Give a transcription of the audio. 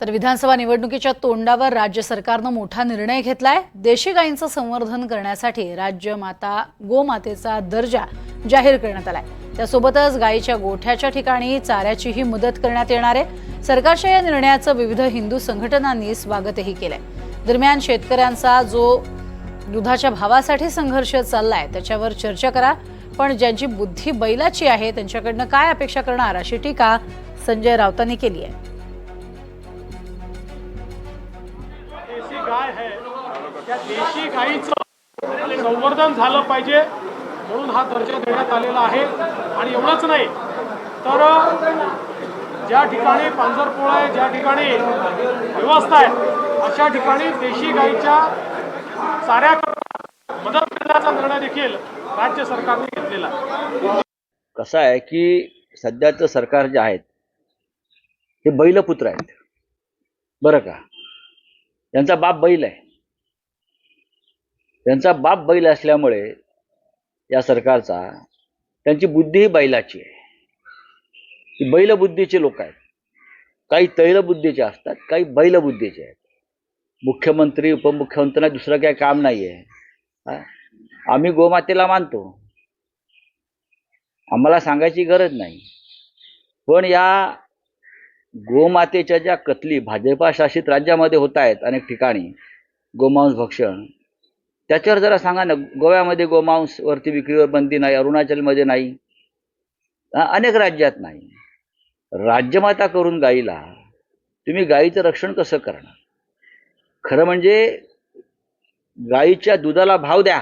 तर विधानसभा निवडणुकीच्या तोंडावर राज्य सरकारनं मोठा निर्णय घेतलाय. देशी गायींचं संवर्धन करण्यासाठी राज्य माता गोमातेचा दर्जा जाहीर करण्यात आलाय. त्यासोबतच गायीच्या गोठ्याच्या ठिकाणी चाऱ्याचीही मदत करण्यात येणार आहे. सरकारच्या या निर्णयाचं विविध हिंदू संघटनांनी स्वागतही केलंय. दरम्यान शेतकऱ्यांचा जो दुधाच्या भावासाठी संघर्ष चाललाय त्याच्यावर चर्चा करा. पण ज्यांची बुद्धी बैलाची आहे त्यांच्याकडनं काय अपेक्षा करणार अशी टीका संजय राऊतांनी केली आहे. देशी आहे त्या देशी गायीचं संवर्धन झालं पाहिजे म्हणून हा दर्जा देण्यात आलेला आहे. आणि एवढंच नाही तर ज्या ठिकाणी पांजरपोळ आहे ज्या ठिकाणी व्यवस्था आहे अशा ठिकाणी देशी गायीच्या साऱ्या मदत करण्याचा निर्णय देखील राज्य सरकारने घेतलेला कसं आहे की सध्याचं सरकार जे आहेत हे बैलपुत्र आहेत. बरं का? त्यांचा बाप बैल आहे. त्यांचा बाप बैल असल्यामुळे या सरकारचा त्यांची बुद्धीही बैलाची आहे. बैल बैलबुद्धीचे लोक आहेत. काही तैलबुद्धीचे असतात काही बैलबुद्धीचे आहेत. मुख्यमंत्री उपमुख्यमंत्र्यांना दुसरं काही काम नाही आहे आम्ही गोमातेला मानतो. आम्हाला सांगायची गरज नाही. पण या गोमातेच्या ज्या कतली भाजपा शासित राज्यामध्ये होत आहेत अनेक ठिकाणी गोमांस भक्षण त्याच्यावर जरा सांगा ना गोव्यामध्ये गोमांसवरती विक्रीवर बंदी नाही अरुणाचलमध्ये नाही अनेक राज्यात नाही. राज्यमाता करून गाईला तुम्ही गाईचं रक्षण कसं करणार? खरं म्हणजे गाईच्या दुधाला भाव द्या.